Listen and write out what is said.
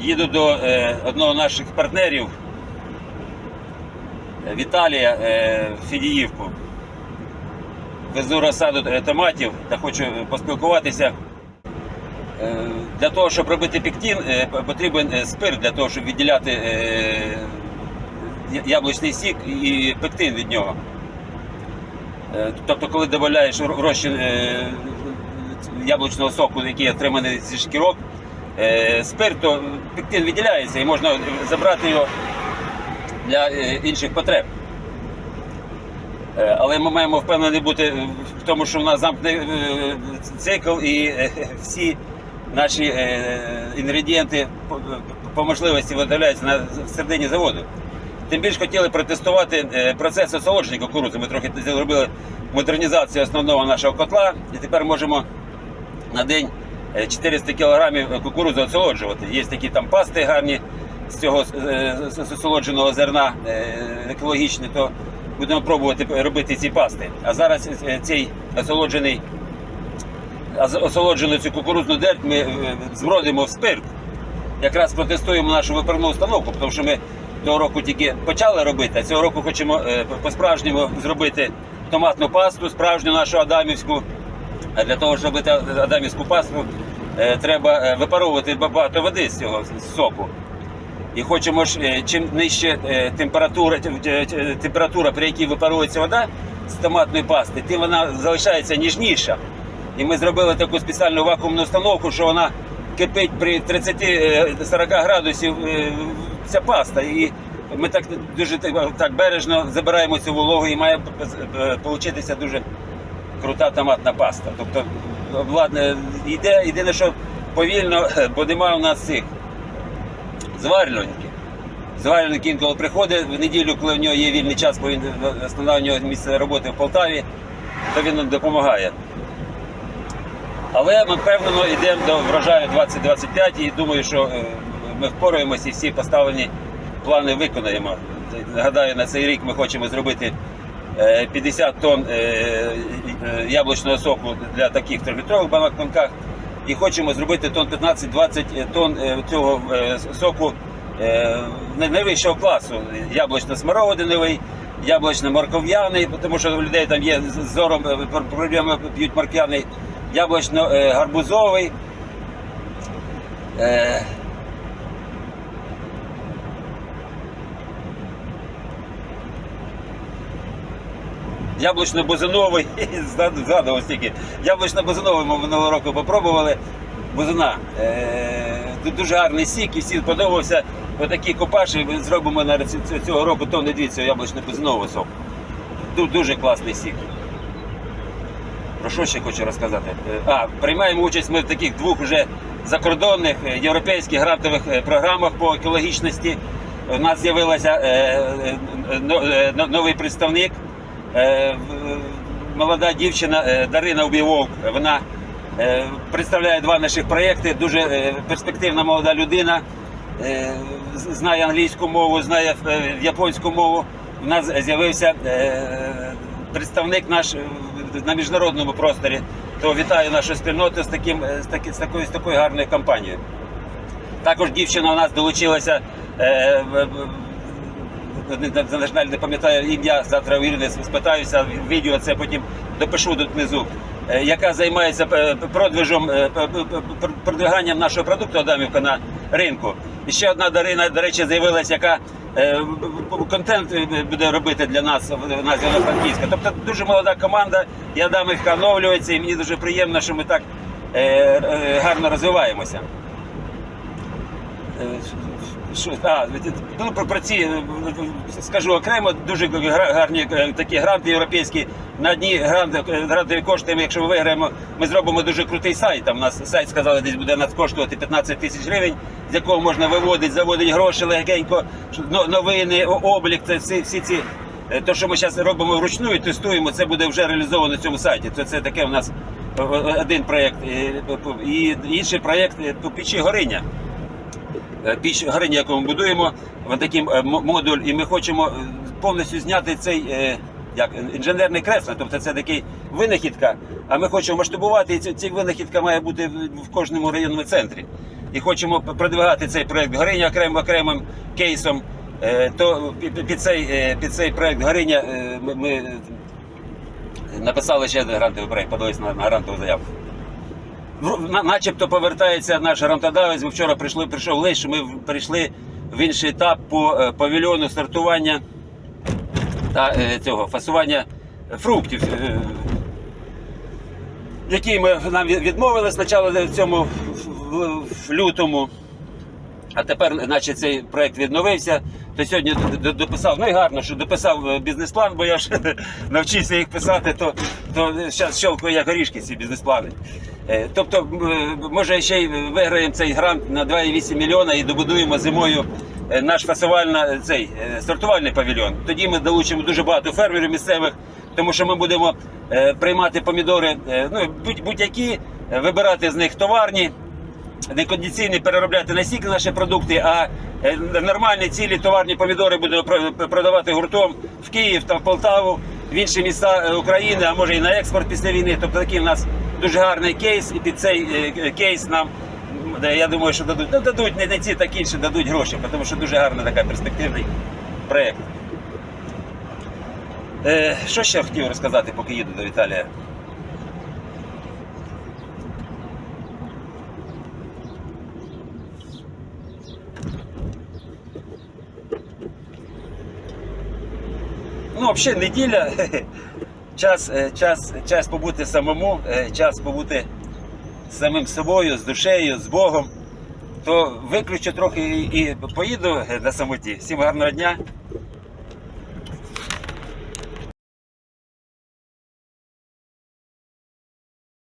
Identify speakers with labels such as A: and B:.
A: їду до е, одного з наших партнерів е, Віталія е, в Фідіївку. Везу розсаду томатів та хочу поспілкуватися. Е, Для того, щоб робити пектин, е, потрібен спирт для того, щоб відділяти яблучний сік і пектин від нього. Тобто, коли додаєш розчин яблучного соку, який отриманий зі шкірок, спирт, то пектин відділяється і можна забрати його для е, інших потреб. Е, Але ми маємо впевнені бути в тому, що в нас замкнений е, цикл і е, всі наші е, інгредієнти по- можливості видаляються на середині заводу. Тим більше хотіли протестувати е, процес осолодження кукурудзи. Ми трохи зробили модернізацію основного нашого котла, і тепер можемо на день е, 400 кг кукурудзи осолоджувати. Є такі там пасти гарні з цього е, з- осолодженого зерна е, екологічні, то будемо пробувати робити ці пасти. А зараз е, цей осолоджений осолоджену цю кукурудзну дерть ми е, змродимо в спирт. Якраз протестуємо нашу виправну установку, тому що ми того року тільки почали робити, а цього року хочемо е, по-справжньому зробити томатну пасту, справжню нашу адамівську. А для того, щоб адамівську пасту, е, треба е, випаровувати багато води з цього з соку. І хочемо ж, е, чим нижче температура, температура, при якій випарується вода з томатної пасти, тим вона залишається ніжніша. І ми зробили таку спеціальну вакуумну установку, що вона кипить при 30-40 градусів ця паста. І ми так дуже так бережно забираємо цю вологу і має получитися дуже крута томатна паста. Тобто, ладно, йде, єдине, що повільно, бо немає у нас цих зварювальників. Зварювальник інколи приходить в неділю, коли в нього є вільний час, бо він основна у нього місце роботи в Полтаві, то він допомагає. Але ми впевнено йдемо до врожаю 2025 і думаю, що е, ми впораємося і всі поставлені плани виконаємо. Нагадаю, на цей рік ми хочемо зробити 50 тонн е, е, яблучного соку для таких 3-літрових банках і хочемо зробити тонн 15-20 тонн е, цього е, соку е, найвищого класу. Яблучно-смородиновий, яблучно-морков'яний, тому що у людей там є з зором е, проблеми п'ють морквяний, яблучно-гарбузовий. Яблучно-бузиновий, згадував стільки. Яблучно-бузиновий ми минулого року попробували. Бузина. Е, дуже гарний сік, і всім подобався. Отакі копаші зробимо на цього року тонни дві цього яблучно-бузинового соку. Тут дуже класний сік. Про що ще хочу розказати? Е, А, приймаємо участь ми в таких двох вже закордонних е, європейських грантових е, програмах по екологічності. У нас з'явився е, е, но- новий представник, молода дівчина е, Дарина Убівовк. Вона е, представляє два наших проєкти. Дуже е, перспективна молода людина. е, Знає англійську мову, знає е, японську мову. У нас з'явився е, представник наш е, на міжнародному просторі. То вітаю нашу спільноту з таким е, з таки- з такою з такою гарною компанією. Також дівчина у нас долучилася. Е, не- не пам'ятаю ім'я, завтра у Ірини спитаюся, відео це потім допишу тут внизу, е, яка займається е, продвижом, е, продвиганням нашого продукту Адамівка на ринку. І ще одна Дарина, до речі, з'явилася, яка е, контент е, буде робити для нас в нас Івано-Франківська. Тобто дуже молода команда, і Адамівка оновлюється, і мені дуже приємно, що ми так е, е, гарно розвиваємося. Що, а, ну, про, про ці скажу окремо, дуже гарні е, такі гранти європейські. На одні гранти, е, грантові кошти, ми, якщо ми виграємо, ми зробимо дуже крутий сайт. Там у нас сайт сказали, десь буде нас коштувати 15 тисяч гривень, з якого можна виводити, заводити гроші легенько, новини, облік, це всі, всі ці. е, То, що ми зараз робимо вручну і тестуємо, це буде вже реалізовано на цьому сайті. Це, це таке у нас е, один проєкт. І інший проєкт по печі Гориня. Е, піч Гориня, яку ми будуємо, такий е, модуль, і ми хочемо е, повністю зняти цей як інженерний кресло, тобто це такий винахідка. А ми хочемо масштабувати, і ця, винахідка має бути в, кожному районному центрі. і хочемо продвигати цей проект Гориня окрем, окремим кейсом, то під, цей, під цей проект Гориня ми, написали ще один грантовий проект, подались на, на грантову заявку. На- Начебто повертається наш грантодавець. Ми вчора прийшли, прийшов що ми перейшли в інший етап по е, павільйону стартування та е, цього фасування фруктів. е, Які ми нам відмовили спочатку в цьому в, лютому. А тепер, наче цей проект відновився, то сьогодні дописав. Ну і гарно, що дописав бізнес-план, бо я ж навчився їх писати, то, то зараз щелкаю як горішки ці бізнес-плани. Е, Тобто, е, може, ще й виграємо цей грант на 2,8 мільйона і добудуємо зимою е, наш фасувальна, цей сортувальний павільйон. Тоді ми долучимо дуже багато фермерів місцевих, тому що ми будемо приймати помідори, ну, будь- будь-які, вибирати з них товарні некондиційні переробляти не стільки наші продукти, а нормальні цілі товарні помідори будемо про- продавати гуртом в Київ та в Полтаву, в інші міста України, а може і на експорт після війни. Тобто такий в нас дуже гарний кейс, і під цей е, кейс нам. Я думаю, що дадуть, ну, дадуть не, не ці, так інші дадуть гроші, тому що дуже гарний такий перспективний проєкт. Е, що ще хотів розказати, поки їду до Віталія? Ну, взагалі, неділя. Час, е, час, час побути самому, е, час побути самим собою, з душею, з Богом. То виключу трохи і і поїду на самоті. Всім гарного дня.